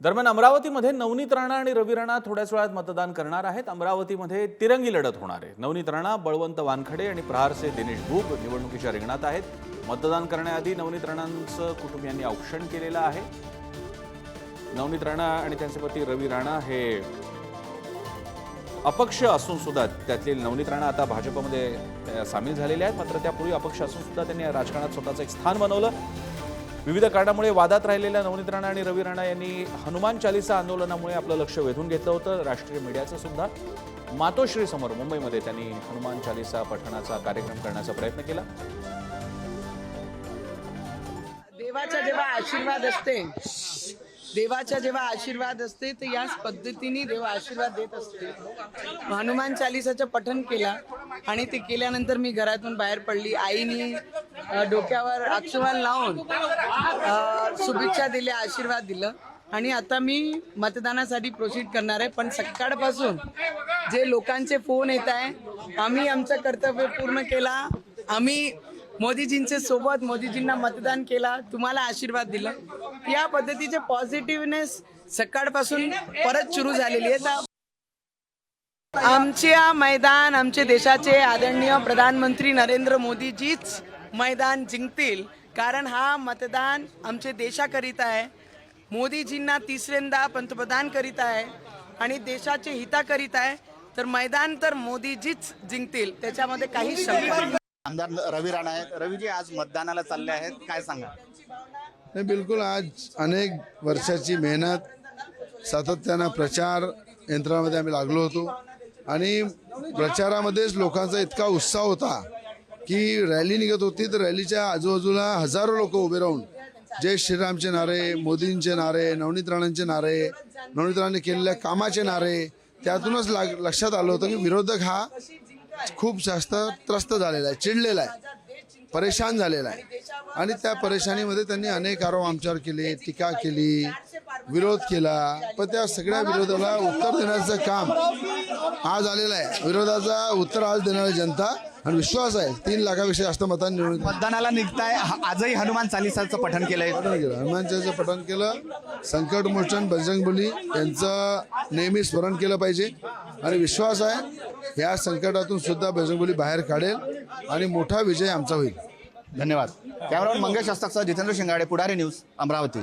दरम्यान अमरावतीमध्ये नवनीत राणा आणि रवी राणा थोड्याच वेळात मतदान करणार आहेत. अमरावतीमध्ये तिरंगी लढत होणार आहे. नवनीत राणा बळवंत वानखडे आणि प्रहारचे दिनेश भूप निवडणुकीच्या रिंगणात आहेत. मतदान करण्याआधी नवनीत राणांचं कुटुंबियांनी औक्षण केलेलं आहे. नवनीत राणा आणि त्यांचे पती रवी राणा हे अपक्ष असून सुद्धा त्यातील नवनीत राणा आता भाजपमध्ये सामील झालेले आहेत. मात्र त्यापूर्वी अपक्ष असून सुद्धा त्यांनी राजकारणात स्वतःचं एक स्थान बनवलं. विविध कारणामुळे वादात राहिलेल्या नवनीत राणा आणि रवी राणा यांनी हनुमान चालिसा आंदोलनामुळे आपलं लक्ष वेधून घेतलं होतं. राष्ट्रीय मीडियाचं सुद्धा मातोश्री समोर मुंबईमध्ये त्यांनी हनुमान चालिसा पठणाचा कार्यक्रम करण्याचा प्रयत्न केला. देवाचा जेव्हा आशीर्वाद असते देवाचा जेव्हा आशीर्वाद असते तर याच पद्धतीने देव आशीर्वाद देत असते. हनुमान चालिसाचं पठण केला आणि ते केल्यानंतर मी घरातून बाहेर पडली. आईनी डोक्यावर अक्षवान लावून शुभेच्छा दिल्या आशीर्वाद दिलं. आणि आता मी मतदानासाठी प्रोसीड करणार आहे. पण सकाळपासून जे लोकांचे फोन येत आहे आम्ही आमचं कर्तव्य पूर्ण केला. आम्ही मोदीजींचे सोबत मोदीजींना मतदान केला तुम्हाला आशीर्वाद दिला. या पद्धतीचे पॉझिटिव्हनेस सकाळपासून परत सुरू झालेली आहे. तर आमचे मैदान आमचे देशाचे आदरणीय प्रधानमंत्री नरेंद्र मोदीजीच मैदान जिंकतील कारण हा मतदान आमचे देशाकरिता आहे. मोदीजींना तिसऱ्यांदा पंतप्रधान करीत आहे आणि देशाचे हिताकरिता आहे. तर मैदान तर मोदीजीच जिंकतील त्याच्यामध्ये काही शंका नाही. आमदार रवी राणा आहेत. रवीजी आज मतदानाला चालले आहेत. काय सांगा नाही बिलकुल आज अनेक वर्षाची मेहनत सातत्यानं प्रचार यंत्रामध्ये आम्ही लागलो होतो. आणि प्रचारामध्येच लोकांचा इतका उत्साह होता की रॅली निघत होती. तर रॅलीच्या आजूबाजूला हजारो लोक उभे राहून जय श्रीरामचे नारे मोदींचे नारे नवनीत राणांचे नारे नवनीत राणांनी केलेल्या कामाचे नारे त्यातूनच लाग लक्षात आलं होतं की विरोधक हा खूप जास्त त्रस्त झालेला आहे चिडलेला आहे परेशान झालेला आहे. आणि त्या परेशानीमध्ये त्यांनी अनेक आरोप आमच्यावर केले टीका केली विरोध केला. पण त्या सगळ्या विरोधाला उत्तर देण्याचं काम आज आलेलं आहे. विरोधाचा उत्तर आज देणारी जनता आणि विश्वास आहे. तीन लाखापेक्षा जास्त मतांनी निवडून मतदानाला निघताय. ह- आजही हनुमान चालिसाचं पठण केलंय. पठण केलं. हनुमानचं पठण केलं. संकटमोचन बजरंगबली यांचं नेहमी स्मरण केलं पाहिजे. आणि विश्वास आहे या संकटातून सुद्धा बजरंगबली बाहेर काढेल आणि मोठा विजय आमचा होईल. धन्यवाद. कॅमेरामन मंगेश हस्तकसह जितेंद्र शिंगाडे पुढारी न्यूज अमरावती.